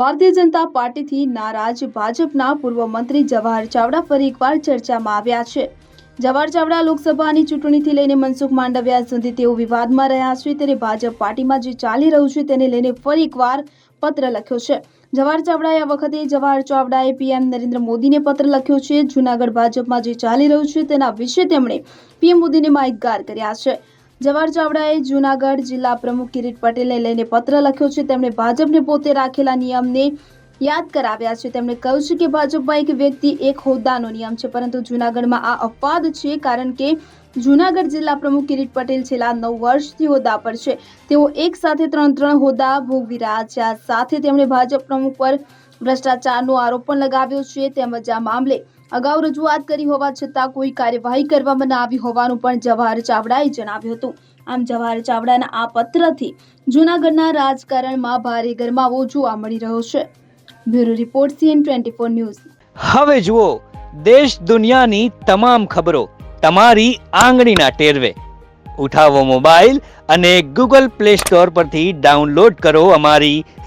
ભારતીય જનતા પાર્ટીથી નારાજ ભાજપના પૂર્વ મંત્રી જવાહર ચાવડા ફરી એકવાર ચર્ચામાં આવ્યા છે. જવાહર ચાવડા લોકસભાની ચૂંટણીથી લઈને મનસુખ માંડવિયા સુધી તેઓ વિવાદમાં રહ્યા છે. ત્યારે ભાજપ પાર્ટીમાં જે ચાલી રહ્યું છે તેને લઈને ફરી એકવાર પત્ર લખ્યો છે. જવાહર ચાવડાએ આ વખતે જવાહર ચાવડાએ પીએમ નરેન્દ્ર મોદીને પત્ર લખ્યો છે. જૂનાગઢ ભાજપમાં જે ચાલી રહ્યું છે તેના વિશે તેમણે પીએમ મોદીને માહિતગાર કર્યા છે. જવાહર ચાવડાએ જૂનાગઢ જિલ્લા પ્રમુખ કિરીટ પટેલને લઈને પત્ર લખ્યો છે. તેમણે ભાજપને પોતે રાખેલા નિયમને યાદ કરાવ્યા છે. તેમણે કહ્યું છે કે ભાજપમાં એક વ્યક્તિ એક હોદ્દાનો નિયમ છે, પરંતુ જૂનાગઢમાં આ અપવાદ છે કારણ કે જૂનાગઢ જિલ્લા પ્રમુખ કિરીટ પટેલ છેલ્લા નવ વર્ષથી હોદ્દા પર છે. તેઓ એક સાથે ત્રણ ત્રણ હોદ્દા ભોગવી રહ્યા છે. આ સાથે તેમણે ભાજપ પ્રમુખ પર ભ્રષ્ટાચારનો આરોપ પણ લગાવ્યો છે તેમજ આ મામલે અગાઉ રજૂઆત કરી હોવા છતાં કોઈ કાર્યવાહી કરવામાં ન આવી હોવાનું પણ જવાહર ચાવડાએ જણાવ્યું હતું. આમ જવાહર ચાવડાના આ પત્રથી જૂનાગઢના રાજકારણમાં ભારે ગરમાવો જોવા મળી રહ્યો છે. Bureau report CN twenty four news. હવે જુઓ, દેશ દુનિયાની તમામ ખબરો તમારી આંગળીના ટેરવે. ઉઠાવો મોબાઈલ અને ગૂગલ પ્લે સ્ટોર પરથી ડાઉનલોડ કરો અમારી